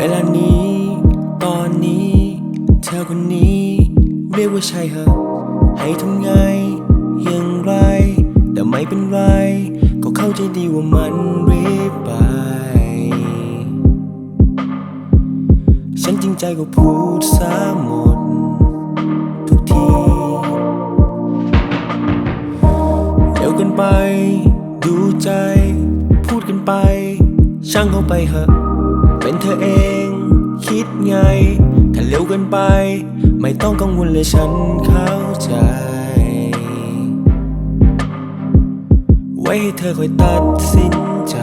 เวลานี้ ตอนนี้ เธอคนนี้ เรียกว่าใช่เหรอให้ทำไง อย่างไร แต่ไม่เป็นไร ก็เข้าใจดีว่ามันรีบไป ฉันจริงใจก็พูดซะหมด ทุกทีเร็วกันไป ดูใจ พูดกันไป ช่างเข้าไปเหอะ เป็นเธอเอง คิดไง ถ้าเร็วเกินไป ไม่ต้องกังวลเลยฉันเข้าใจ ไว้ให้เธอคอยตัดสินใจ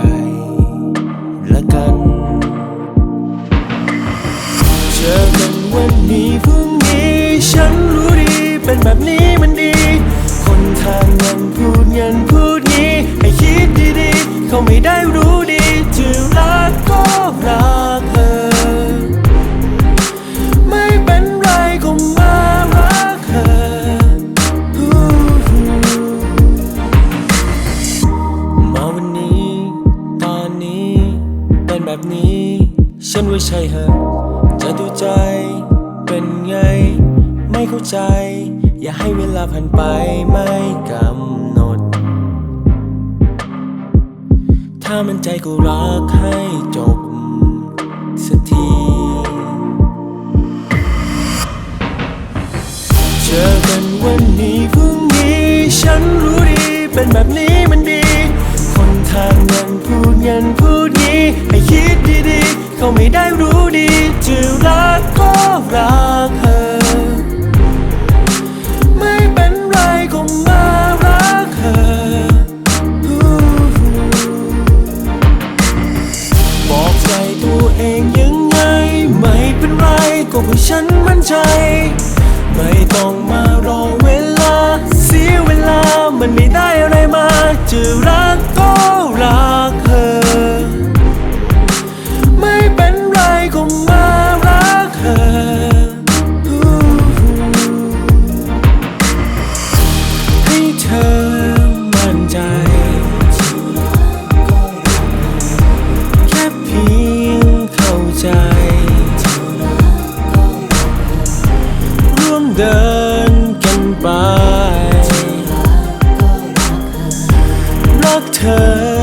ละกันเจอกันวันนี้พรุ่งนี้ ฉันรู้ดีเป็นแบบนี้ นี้ ฉันว่าใช่เหอะจะดูใจ เป็นไง ไม่เข้าใจ อย่าให้เวลาผ่านไปไม่กำหนด ถ้ามันใจก็รักให้จบสักทีเจอกันวันนี้พรุ่งนี้ ฉันรู้ดีเป็นแบบนี้ พูดงี้ให้คิดดีๆเขาไม่ได้รู้ดีจะรักก็รักเธอ ไม่เป็นไรก็มารักเธอบอกใจตัวเองยังไง ไม่เป็นไรก็เพราะฉันมั่นใจ ไม่ต้องมา เดินกันไปรักเธอ